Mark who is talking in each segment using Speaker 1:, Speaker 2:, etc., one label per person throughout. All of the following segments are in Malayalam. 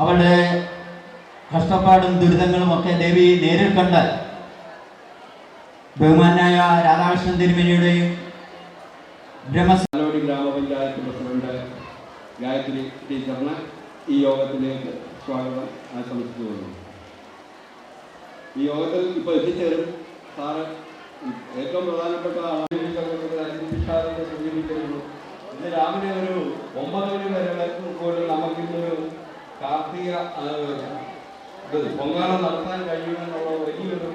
Speaker 1: അവളുടെ കഷ്ടപ്പാടും ദുരിതങ്ങളും ഒക്കെ ദേവി നേരിൽ കണ്ട് ബഹുമാനായ രാധാകൃഷ്ണൻ തിരുമേനിയുടെയും
Speaker 2: ബ്രഹ്മസ്ഥലോടി ഗ്രാമപഞ്ചായത്ത് പ്രസിഡന്റ് ഗായത്രി ടീച്ചറിന് ഈ യോഗത്തിലേക്ക് സ്വാഗതം ആശംസിച്ചു കൊള്ളുന്നു ഈ യോഗത്തിൽ ഇപ്പോൾ എത്തിച്ചേരും. സാറ് ഏറ്റവും പ്രധാനപ്പെട്ട സൂചിപ്പിച്ചിരുന്നു ഇന്ന് രാവിലെ ഒരു ഒമ്പത് മണി വരെ പോലും നമുക്കിന്നൊരു കാർത്തിക പൊങ്കാല നടത്താൻ കഴിയുമെന്നുള്ള വലിയൊരു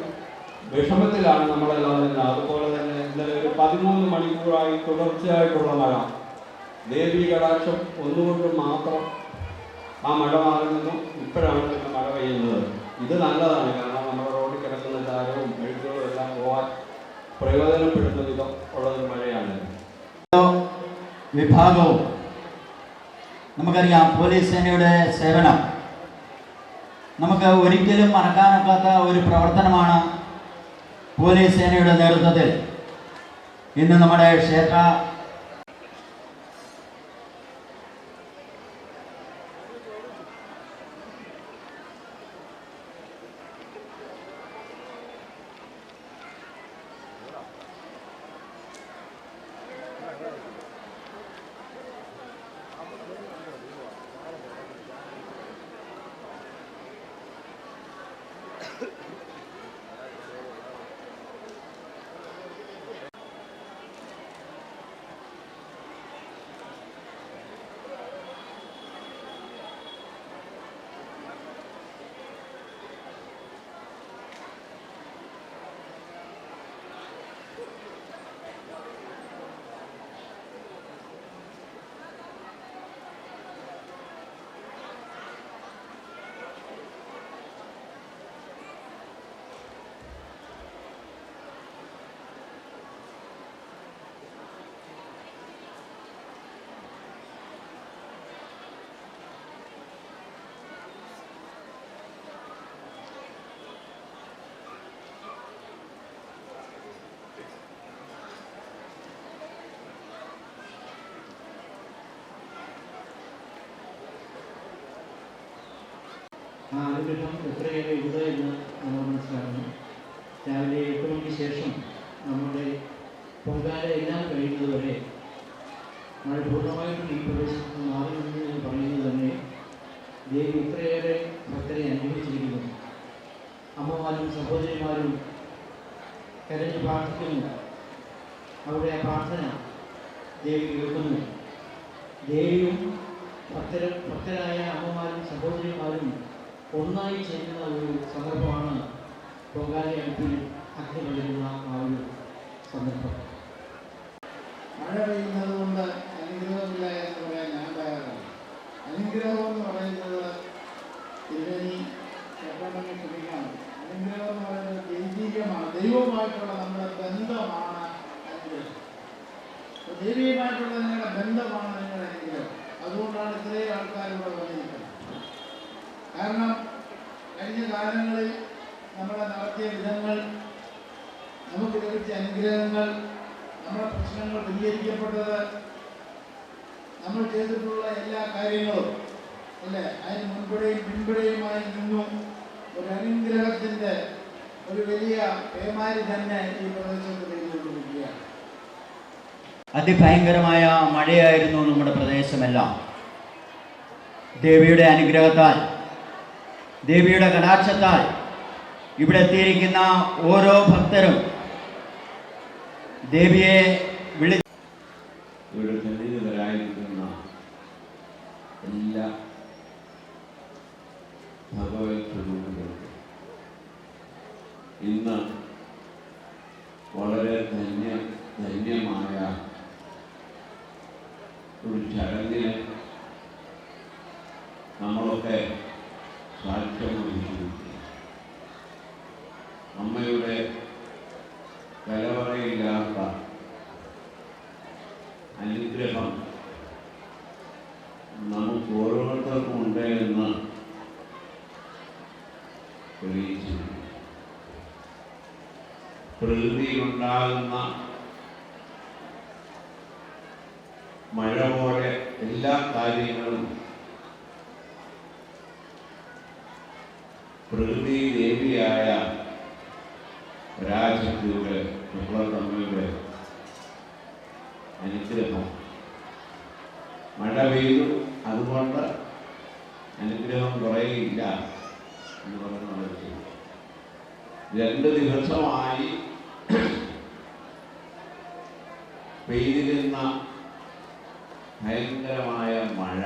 Speaker 2: വിഷമത്തിലാണ് നമ്മളെല്ലാം തന്നെ അതുപോലെ തന്നെ ഇന്നലെ ഒരു പതിമൂന്ന് മണിക്കൂറായി തുടർച്ചയായിട്ടുള്ള മഴ. ദേവി കടാക്ഷം ഒന്നുകൊണ്ട് മാത്രം ആ മഴ മാറി നിന്നു. ഇപ്പോഴാണ് പിന്നെ മഴ പെയ്യുന്നത്. ഇത് നല്ലതാണ്. കാരണം നമ്മുടെ റോഡിൽ കിടക്കുന്ന ചാരവും എഴുത്തുകളും എല്ലാം പോകാൻ പ്രയോജനപ്പെടുന്ന വിധം ഉള്ളൊരു മഴയാണ്.
Speaker 1: വിഭാഗവും നമുക്കറിയാം പോലീസ് സേനയുടെ സേവനം. നമുക്ക് ഒരിക്കലും മറക്കാനൊക്കാത്ത ഒരു പ്രവർത്തനമാണ് പോലീസ് സേനയുടെ നേതൃത്വത്തിൽ. ഇന്ന് നമ്മുടെ ക്ഷേത്ര
Speaker 3: ആ അനുഗ്രഹം എത്രയേറെ ഉണ്ട് എന്ന് നമ്മൾ മനസ്സിലാക്കുന്നു. രാവിലെ എട്ട് മണിക്ക് ശേഷം നമ്മുടെ പൊങ്കാല എല്ലാം കഴിയുന്നതുവരെ മഴ പൂർണമായിട്ടും ഈ പ്രദേശത്ത് മാറി നിന്ന് എന്ന് പറയുന്നത് തന്നെ ദേവി ഇത്രയേറെ ഭക്തരെ അനുഭവിച്ചിരിക്കുന്നു അമ്മമാരും സഹോദരിമാരും കരഞ്ഞ് പ്രാർത്ഥിക്കുന്നു. അവരുടെ പ്രാർത്ഥന ദേവി കേൾക്കുന്നു. ദേവിയും ഭക്തര ഭക്തരായ അമ്മമാരും സഹോദരിമാരും ഒന്നായി ചേരുന്ന ഒരു സന്ദർഭമാണ് പൊങ്കാല അടുപ്പിൽ അഗ്നി വരുന്ന ആ ഒരു സന്ദർഭം.
Speaker 4: മഴ പെയ്യുന്നത് കൊണ്ട് അനുഗ്രഹമില്ല എന്ന് പറയാൻ ഞാൻ തയ്യാറാണ് അനുഗ്രഹം എന്ന് പറയുന്നത് തിരുവനി കേട്ടോണ്ടെങ്കിൽ ക്ഷമിക്കണം അനുഗ്രഹം എന്ന് പറയുന്നത് ദൈവികമാണ് ദൈവവുമായിട്ടുള്ള നമ്മുടെ ബന്ധമാണ് അനുഗ്രഹം അപ്പോൾ ദൈവികമായിട്ടുള്ള നിങ്ങളുടെ ബന്ധമാണ് നിങ്ങളുടെ അനുഗ്രഹം അതുകൊണ്ടാണ് ഇത്രയും ആൾക്കാർ ഇവിടെ വന്നിരിക്കുന്നത് കാരണം കഴിഞ്ഞ കാലങ്ങളിൽ നമ്മളെ നടത്തിയ വിധങ്ങൾ നമുക്ക് അനുഗ്രഹങ്ങൾ നമ്മുടെ പ്രശ്നങ്ങൾ പരിഹരിക്കപ്പെട്ടത് നമ്മൾ ചെയ്തിട്ടുള്ള എല്ലാ കാര്യങ്ങളും അല്ലേ? അതിന് മുൻപടെയും പിൻപടെയുമായി നിന്നും. ഒരു അനുഗ്രഹത്തിന്റെ ഒരു വലിയ പേമാരി തന്നെ ഈ പ്രദേശത്ത് പെയ്തുകൊണ്ടിരിക്കുകയാണ്.
Speaker 1: അതിഭയങ്കരമായ മഴയായിരുന്നു നമ്മുടെ പ്രദേശമെല്ലാം. ദേവിയുടെ അനുഗ്രഹത്താൽ ദേവിയുടെ കടാക്ഷത്താൽ ഇവിടെ എത്തിയിരിക്കുന്ന ഓരോ ഭക്തരും ദേവിയെ വിളി
Speaker 2: ഇവിടെ സന്നിധിതരായിരിക്കുന്ന എല്ലാ ഭഗവത് സ്വരൂപങ്ങൾക്കും ഇന്ന് വളരെ ധന്യ ധന്യമായ ഒരു ചടങ്ങിന് നമ്മളൊക്കെ സാക്ഷ്യം വഹിച്ചിരിക്കുന്നു അമ്മയുടെ കലവറയില്ലാത്ത അനുഗ്രഹം നമുക്ക് ഓരോരുത്തർക്കും ഉണ്ട് എന്ന് പ്രകൃതിയിലുണ്ടാകുന്ന മഴ പോലെ എല്ലാ കാര്യങ്ങളും
Speaker 5: പ്രകൃതി ദേവിയായ രാജ്യത്തിലൂടെ നമ്മളെ തമ്മിലൂടെ അനുഗ്രഹം. മഴ പെയ്തു അതുകൊണ്ട് അനുഗ്രഹം കുറയില്ല. രണ്ട് ദിവസമായി പെയ്തിരുന്ന ഭയങ്കരമായ മഴ.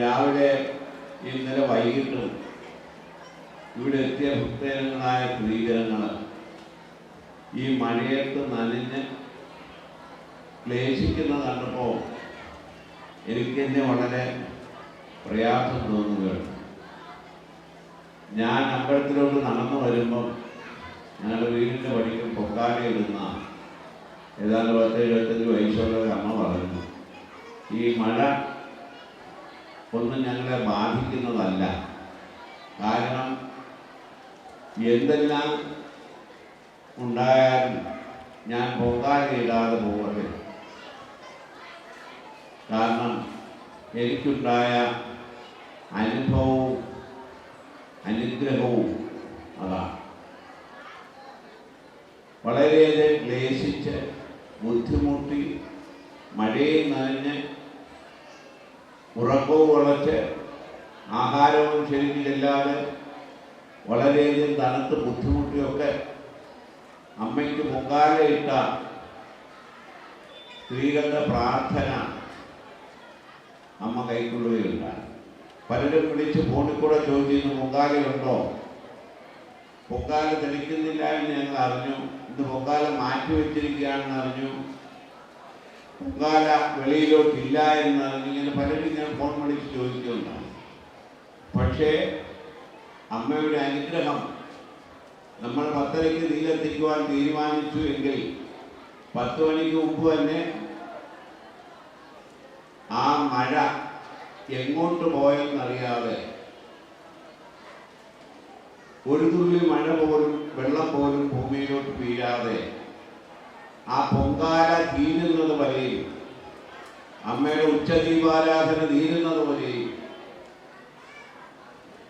Speaker 5: രാവിലെ ഇന്നലെ വൈകിട്ട് ഇവിടെ എത്തിയ ഭക്തജനങ്ങളായ സ്ത്രീജനങ്ങൾ ഈ മഴയത്ത് നനഞ്ഞ് ക്ലേശിക്കുന്ന കണ്ടപ്പോൾ എനിക്ക് തന്നെ വളരെ പ്രയാസം തോന്നുകയാണ്. ഞാൻ അമ്പലത്തിലോട്ട് നടന്നു വരുമ്പം ഞങ്ങളുടെ വീടിന്റെ വഴിക്ക് പൊക്കാലയിടുന്ന ഏതാണ്ട് പത്ത് എഴുപത്തഞ്ച് വയസ്സുള്ള ഒരു അമ്മ പറഞ്ഞു ഈ മഴ ഒന്നും ഞങ്ങളെ ബാധിക്കുന്നതല്ല. കാരണം എന്തെല്ലാം ഉണ്ടായാലും ഞാൻ പൊക്കാലയിടാതെ പോകട്ടെ. കാരണം എനിക്കുണ്ടായ അനുഭവവും അനുഗ്രഹവും അതാണ് വളരെയേറെ ക്ലേശിച്ച് ബുദ്ധിമുട്ടി മഴയിൽ നനഞ്ഞ് ഉറക്കവും വളച്ച് ആഹാരവും ശരിക്കും ചെല്ലാതെ വളരെയധികം തണുത്ത് ബുദ്ധിമുട്ടിയൊക്കെ അമ്മയ്ക്ക് മുക്കാലയിട്ട സ്ത്രീകളുടെ പ്രാർത്ഥന അമ്മ കൈക്കൊള്ളുകയുണ്ടായി. പലരും വിളിച്ച് ഫോണിൽ കൂടെ ചോദിച്ചിരുന്നു പൊങ്കാലയുണ്ടോ പൊങ്കാല തെളിക്കുന്നില്ല എന്ന് ഞങ്ങൾ അറിഞ്ഞു. ഇന്ന് പൊങ്കാല മാറ്റി വെച്ചിരിക്കുകയാണെന്ന് അറിഞ്ഞു. പൊങ്കാല വെളിയിലോട്ടില്ല എന്ന് അറിഞ്ഞു. ഇങ്ങനെ പലരും ഞാൻ ഫോൺ വിളിച്ച് ചോദിക്കുന്നുണ്ടാണ് പക്ഷേ അമ്മയുടെ അനുഗ്രഹം നമ്മൾ പത്തരയ്ക്ക് തീരെത്തിക്കുവാൻ തീരുമാനിച്ചു എങ്കിൽ പത്ത് മണിക്ക് മുമ്പ് തന്നെ ആ മഴ എങ്ങോട്ട് പോയെന്നറിയാതെ ഒരു തുള്ളി മഴ പോലും വെള്ളം പോലും ഭൂമിയിലോട്ട് വീഴാതെ ആ പൊങ്കാല തീരുന്നത് വരെയും അമ്മയുടെ ഉച്ചദീപാരാധന തീരുന്നത് വരെയും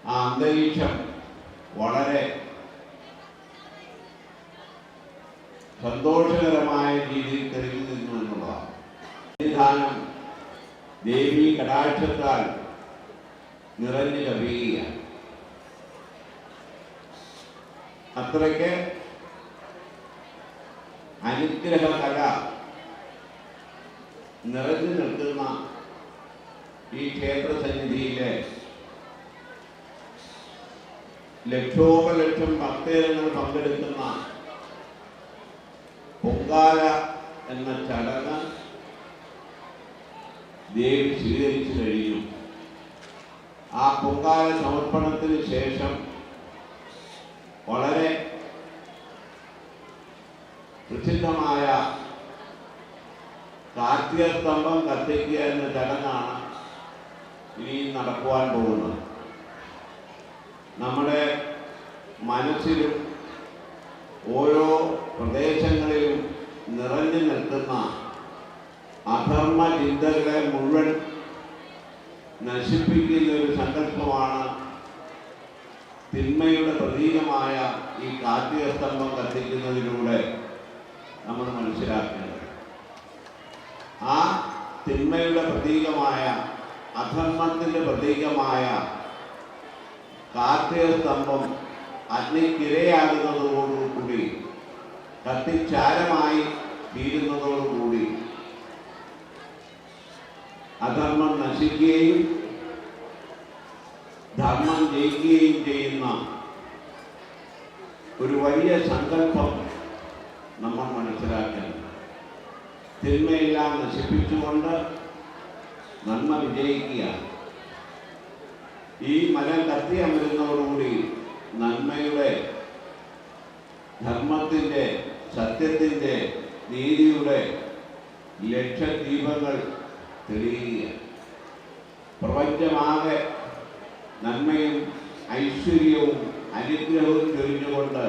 Speaker 5: ആ അന്തരീക്ഷം വളരെ സന്തോഷകരമായ രീതിയിൽ തെളിഞ്ഞു നിന്നു എന്നുള്ളതാണ് ദേവി കടാക്ഷത്താൽ നിറഞ്ഞു കവിയുകയാണ് അത്രയ്ക്ക് അനുഗ്രഹ കല നിറഞ്ഞു നിൽക്കുന്ന ഈ ക്ഷേത്ര സന്നിധിയിലെ ലക്ഷോപലക്ഷം ഭക്തജനങ്ങൾ പങ്കെടുക്കുന്ന പൊങ്കാല എന്ന ചടങ്ങ് ദേവി സ്വീകരിച്ചു കഴിഞ്ഞു. ആ പൊങ്കാല സമർപ്പണത്തിന് ശേഷം വളരെ പ്രസിദ്ധമായ കാർത്തിക സ്തംഭം കത്തിക്കുക എന്ന ചടങ്ങാണ് ഇനി നടക്കുവാൻ പോകുന്നത്. നമ്മുടെ മനസ്സിലും ഓരോ പ്രദേശങ്ങളിലും നിറഞ്ഞു നിൽക്കുന്ന അധർമ്മ ചിന്തകളെ മുഴുവൻ നശിപ്പിക്കുന്ന ഒരു സങ്കല്പമാണ് തിന്മയുടെ പ്രതീകമായ ഈ കാർത്തിക സ്തംഭം കത്തിക്കുന്നതിലൂടെ നമ്മൾ മനസ്സിലാക്കേണ്ടത്. ആ തിന്മയുടെ പ്രതീകമായ അധർമ്മത്തിന്റെ പ്രതീകമായ കാർത്തിക സ്തംഭം അഗ്നിക്കിരയാകുന്നതോടുകൂടി കത്തിച്ചാരമായി തീരുന്നതോടുകൂടി അധർമ്മം നശിക്കുകയും ധർമ്മം ജയിക്കുകയും ചെയ്യുന്ന ഒരു വലിയ സങ്കല്പം നമ്മൾ മനസ്സിലാക്കണം. തിന്മയെല്ലാം നശിപ്പിച്ചുകൊണ്ട് നന്മ വിജയിക്കുക ഈ മരം കത്തി അമരുന്നതോടുകൂടി നന്മയുടെ ധർമ്മത്തിന്റെ സത്യത്തിന്റെ നീതിയുടെ ലക്ഷദീപങ്ങൾ തെളിയുക പ്രപഞ്ചമാകെ നന്മയും ഐശ്വര്യവും അനുഗ്രഹവും ചൊരിഞ്ഞുകൊണ്ട്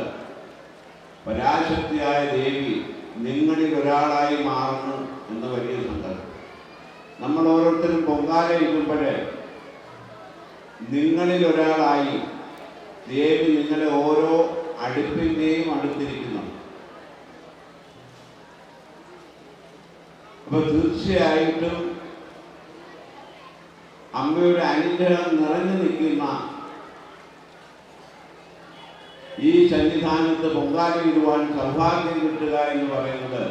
Speaker 5: പരാശക്തിയായ ദേവി നിങ്ങളിൽ ഒരാളായി മാറുന്നു എന്ന വലിയ സങ്കല്പം. നമ്മൾ ഓരോരുത്തരും പൊങ്കാല ഇരിക്കുമ്പോഴേ നിങ്ങളിൽ ഒരാളായി ദേവി നിങ്ങളെ ഓരോ അടുപ്പിന്റെയും അടുത്തിരിക്കുന്നു അപ്പൊ തീർച്ചയായിട്ടും അമ്മയുടെ അനുഗ്രഹം നിറഞ്ഞു നിൽക്കുന്ന ഈ സന്നിധാനത്ത് പൊങ്കാലയിടുവാൻ സൗഭാഗ്യം കിട്ടുക എന്ന് പറയുന്നത്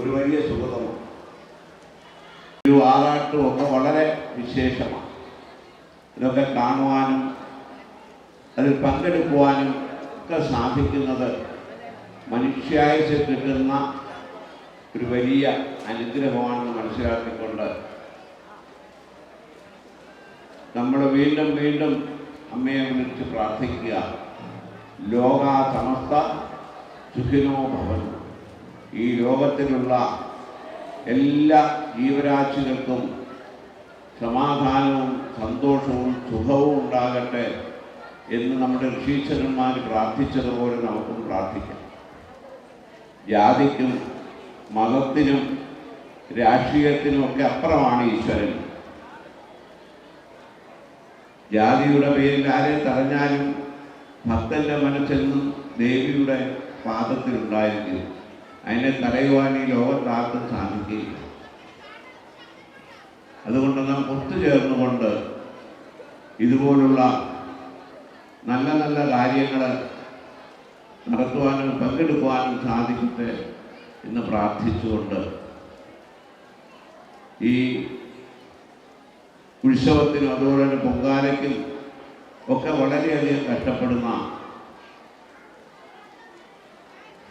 Speaker 5: ഒരു വലിയ സുഖതമാണ് ഒരു ആറാട്ടും ഒക്കെ വളരെ വിശേഷമാണ്. ഇതൊക്കെ കാണുവാനും അതിൽ പങ്കെടുക്കുവാനും ഒക്കെ സാധിക്കുന്നത് മനുഷ്യായുസ് കിട്ടുന്ന ഒരു വലിയ അനുഗ്രഹമാണെന്ന് മനസ്സിലാക്കിക്കൊണ്ട് നമ്മൾ വീണ്ടും വീണ്ടും അമ്മയെ വിളിച്ച് പ്രാർത്ഥിക്കുക. ലോക സമസ്ത സുഖിനോ ഭവൻ ഈ ലോകത്തിലുള്ള എല്ലാ ജീവരാശികൾക്കും സമാധാനവും സന്തോഷവും സുഖവും ഉണ്ടാകട്ടെ എന്ന് നമ്മുടെ ഋഷീശ്വരന്മാർ പ്രാർത്ഥിച്ചതുപോലെ നമുക്കും പ്രാർത്ഥിക്കാം. ജാതിക്കും മതത്തിനും രാഷ്ട്രീയത്തിനും ഒക്കെ അപ്പുറമാണ് ഈശ്വരൻ. ജാതിയുടെ പേരിൽ ആരെ തടഞ്ഞാലും ഭക്തന്റെ മനസ്സെന്നും ദേവിയുടെ പാദത്തിലുണ്ടായിരിക്കും അതിനെ തടയുവാൻ ഈ ലോകത്താർക്കും സാധിക്കില്ല അതുകൊണ്ട് നാം ഒത്തുചേർന്നുകൊണ്ട് ഇതുപോലുള്ള നല്ല നല്ല കാര്യങ്ങൾ നടത്തുവാനും പങ്കെടുക്കുവാനും സാധിക്കട്ടെ. എന്ന് പ്രാർത്ഥിച്ചുകൊണ്ട് ഈ ഉത്സവത്തിനും അതുപോലെ തന്നെ പൊങ്കാലയ്ക്കും ഒക്കെ വളരെയധികം കഷ്ടപ്പെടുന്ന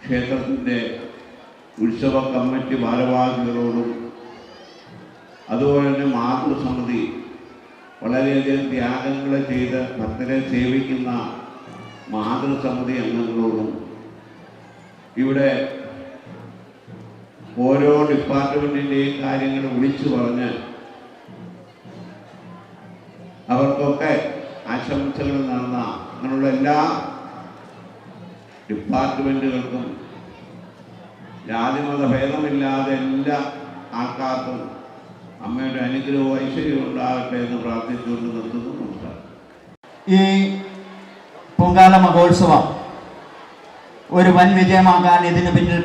Speaker 5: ക്ഷേത്രത്തിന്റെ ഉത്സവ കമ്മിറ്റി ഭാരവാഹികളോടും അതുപോലെ തന്നെ മാതൃസമിതി വളരെയധികം ത്യാഗങ്ങൾ ചെയ്ത് ഭക്തരെ സേവിക്കുന്ന മാതൃസമിതി അംഗങ്ങളോടും ഇവിടെ ഓരോ ഡിപ്പാർട്ട്മെന്റിന്റെയും കാര്യങ്ങൾ വിളിച്ചു പറഞ്ഞ് അവർക്കൊക്കെ ആശംസകൾ നടന്ന അങ്ങനെയുള്ള എല്ലാ ഡിപ്പാർട്ട്മെന്റുകൾക്കും ജാതിമത ഭേദമില്ലാതെ എല്ലാ ആൾക്കാർക്കും അമ്മയുടെ അനുഗ്രഹവും ഐശ്വര്യവും ഉണ്ടാകട്ടെ എന്ന് പ്രാർത്ഥിച്ചുകൊണ്ട് നിർത്തുന്നു.
Speaker 1: ഈ പൊങ്കാല മഹോത്സവം ഒരു വൻ വിജയമാകാൻ ഇതിന് പിന്നിൽ